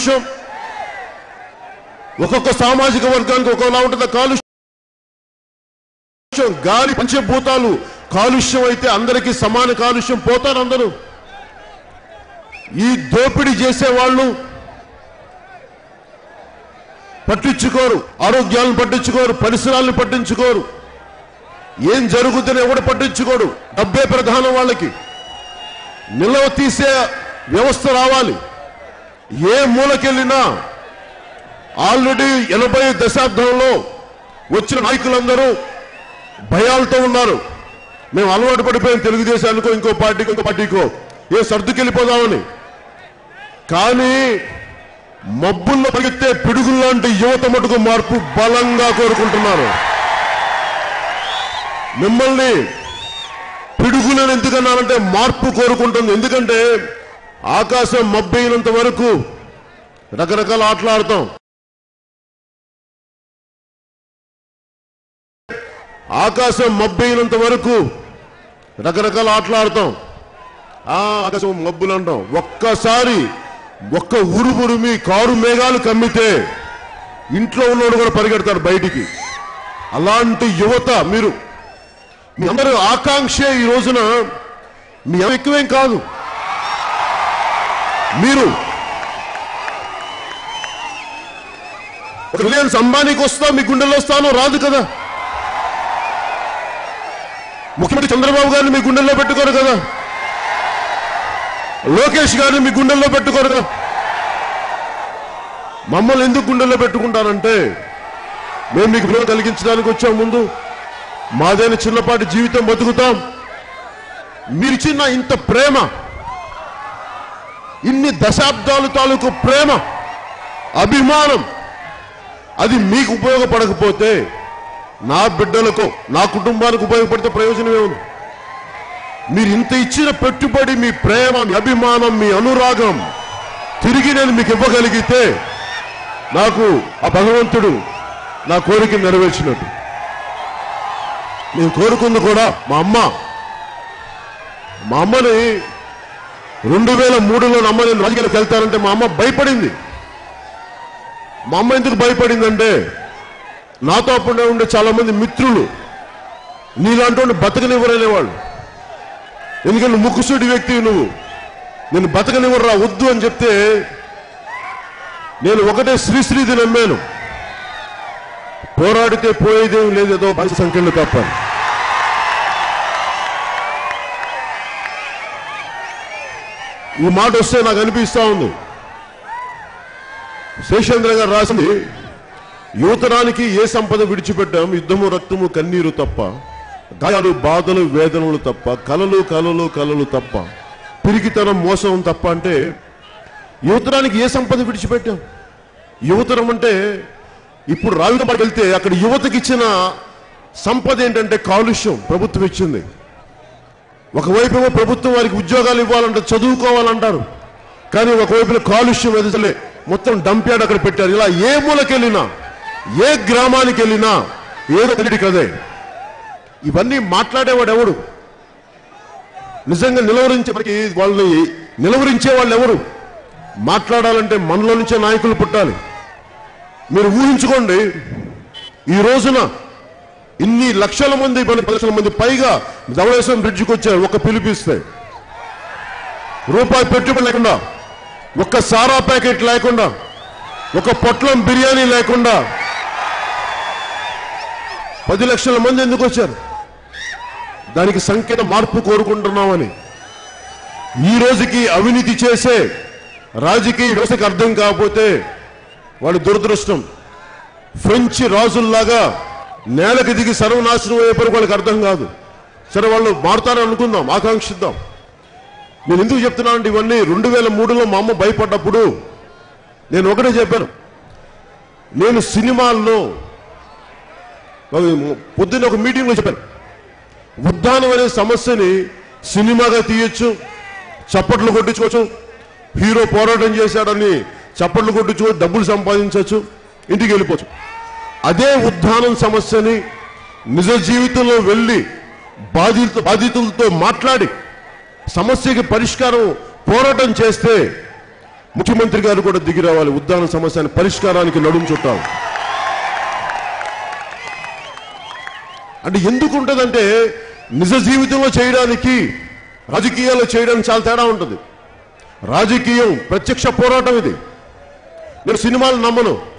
కాలుష్యం. ఒక్కొక్క సామాజిక వర్గానికి ఒకలా ఉంటుంది? కాలుష్యం. గాలి పంచభూతాలు. కాలుష్యం అయితే అందరికీ సమాన కాలుష్యం పోతారు అందరూ. ఈ దోపిడీ చేసే వాళ్ళు పట్టించుకోరు. ఆరోగ్యాలను పట్టించుకోరు. పరిసరాలను పట్టించుకోరు. ఏం జరుగుతుందని ఎవడు పట్టించుకోడు. డబ్బే ప్రధానం వాళ్ళకి. నిల్వ తీసే వ్యవస్థ రావాలి. ఏ మూలకెళ్ళినా ఆల్రెడీ ఎనభై దశాబ్దంలో వచ్చిన నాయకులందరూ భయాలతో ఉన్నారు. మేము అలవాటు పడిపోయాం తెలుగుదేశానికో ఇంకో పార్టీకో ఇంకో పార్టీకో. ఏ సర్దుకెళ్ళిపోదామని. కానీ మబ్బుల్లో పరిగెత్తే పిడుగుల్లాంటి యువత మటుకు మార్పు బలంగా కోరుకుంటున్నారు. మిమ్మల్ని పిడుగులను ఎందుకన్నానంటే మార్పు కోరుకుంటుంది. ఎందుకంటే ఆకాశం మబ్బైనంత వరకు రకరకాల ఆటలు ఆడతాం ఆకాశం మబ్బైనంత వరకు రకరకాల ఆటలు ఆడతాం ఆకాశం మబ్బులు అంటాం. ఒక్కసారి ఒక్క ఉరుమురుమి కారు మేఘాలు కమ్మితే ఇంట్లో ఉన్నోడు కూడా పరిగెడతాడు బయటికి. అలాంటి యువత మీరు. మీ అందరూ ఆకాంక్షే ఈ రోజున. మీ ఎక్కువేం కాదు. మీరు రిలయన్స్ అంబానీకి వస్తా మీ గుండెల్లో వస్తాను రాదు కదా. ముఖ్యమంత్రి చంద్రబాబు గారిని మీ గుండెల్లో పెట్టుకోరు కదా. లోకేష్ గారిని మీ గుండెల్లో పెట్టుకోరు కదా. మమ్మల్ని ఎందుకు గుండెల్లో పెట్టుకుంటారంటే మేము మీకు విలువ కలిగించడానికి వచ్చాం ముందు. మాదైన చిన్నపాటి జీవితం బతుకుతాం. మీరిచ్చిన ఇంత ప్రేమ ఇన్ని దశాబ్దాలు తాలూకు ప్రేమ అభిమానం అది మీకు ఉపయోగపడకపోతే నా బిడ్డలకు నా కుటుంబానికి ఉపయోగపడితే ప్రయోజనం ఏముంది మీరు ఇంత ఇచ్చిన పెట్టుబడి మీ ప్రేమ మీ అభిమానం మీ అనురాగం తిరిగి నేను మీకు ఇవ్వగలిగితే నాకు ఆ భగవంతుడు నా కోరిక నెరవేర్చినట్టు. నేను కోరుకుంది కూడా మా అమ్మ. మా అమ్మని రెండు వేల మూడులో నా అమ్మ నేను రాజకీయాలకు వెళ్తానంటే మా అమ్మ భయపడింది. మా అమ్మ ఎందుకు భయపడిందంటే నాతో అప్పుడే ఉండే చాలా మంది మిత్రులు నీలాంటి బతకనివ్వరనేవాళ్ళు. ఎందుకంటే ముక్కుసూటి వ్యక్తి నువ్వు. నేను బతకనివ్వరా వద్దు అని చెప్తే నేను ఒకటే శ్రీశ్రీది నమ్మాను. పోరాడితే పోయేదేం లేదేదో పది సంఖ్యలు తప్ప ఈ మాట వస్తే నాకు అనిపిస్తా ఉంది. శేషేంద్ర గారు రాసింది యువతరానికి ఏ సంపద విడిచిపెట్టాం? యుద్ధము రక్తము కన్నీరు తప్ప. గాయాలు బాధలు వేదనలు తప్ప. కలలు కలలు కలలు తప్ప. పిరికితనం మోసం తప్ప అంటే యువతరానికి ఏ సంపద విడిచిపెట్టాం? యువతరం అంటే ఇప్పుడు రావిడపాటు వెళ్తే అక్కడ యువతకి ఇచ్చిన సంపద ఏంటంటే కాలుష్యం ప్రభుత్వం ఇచ్చింది. ఒకవైపు ప్రభుత్వం వారికి ఉద్యోగాలు ఇవ్వాలంటే చదువుకోవాలంటారు. కానీ ఒకవైపున కాలుష్యం ఎదుటలే మొత్తం డంప్యాడ్ అక్కడ పెట్టారు. ఇలా ఏ మూలకెళ్ళినా ఏ గ్రామానికి వెళ్ళినా ఏదో తెలియదు కదే ఇవన్నీ మాట్లాడేవాడు ఎవడు నిజంగా నిలవరించే వాళ్ళని నిలవరించే వాళ్ళు ఎవరు మాట్లాడాలంటే మనలో నుంచే నాయకులు పుట్టాలి. మీరు ఊహించుకోండి ఈ రోజున ఇన్ని లక్షల మంది పది లక్షల మంది పైగా ధవళేశ్వరం బ్రిడ్జికి వచ్చారు ఒక పిలిపిస్తే రూపాయి పెట్టుబడి లేకుండా ఒక్క సారా ప్యాకెట్ లేకుండా ఒక పొట్లం బిర్యానీ లేకుండా పది లక్షల మంది ఎందుకు వచ్చారు? దానికి సంకేత మార్పు కోరుకుంటున్నామని. ఈ రోజుకి అవినీతి చేసే రాజకీయ వ్యవస్థకు అర్థం కాకపోతే వాడి దురదృష్టం. ఫ్రెంచ్ రాజుల్లాగా నేలకు దిగి సర్వనాశనం అయ్యేపరికి వాళ్ళకి అర్థం కాదు. సరే వాళ్ళు మారుతారని అనుకుందాం ఆకాంక్షిద్దాం. నేను ఎందుకు చెప్తున్నానంటే ఇవన్నీ రెండు వేల మూడులో మా అమ్మ భయపడ్డప్పుడు నేను ఒకటే చెప్పాను. నేను సినిమాల్లో పొద్దున్న ఒక మీటింగ్లో చెప్పాను. ఉద్దానం అనే సమస్యని సినిమాగా తీయొచ్చు చప్పట్లు కొట్టించుకోవచ్చు హీరో పోరాటం చేశాడని చప్పట్లు కొట్టించుకో డబ్బులు సంపాదించవచ్చు ఇంటికి వెళ్ళిపోవచ్చు. అదే ఉద్ధానం సమస్యని నిజ జీవితంలో వెళ్ళి బాధిత బాధితులతో మాట్లాడి సమస్యకి పరిష్కారం పోరాటం చేస్తే ముఖ్యమంత్రి గారు కూడా దిగి రావాలి. ఉద్దాన సమస్యని పరిష్కారానికి నడుం అంటే ఎందుకు ఉంటుందంటే నిజ జీవితంలో చేయడానికి రాజకీయాల్లో చేయడానికి చాలా తేడా ఉంటుంది. రాజకీయం ప్రత్యక్ష పోరాటం ఇది. నేను సినిమాలు నమ్మను.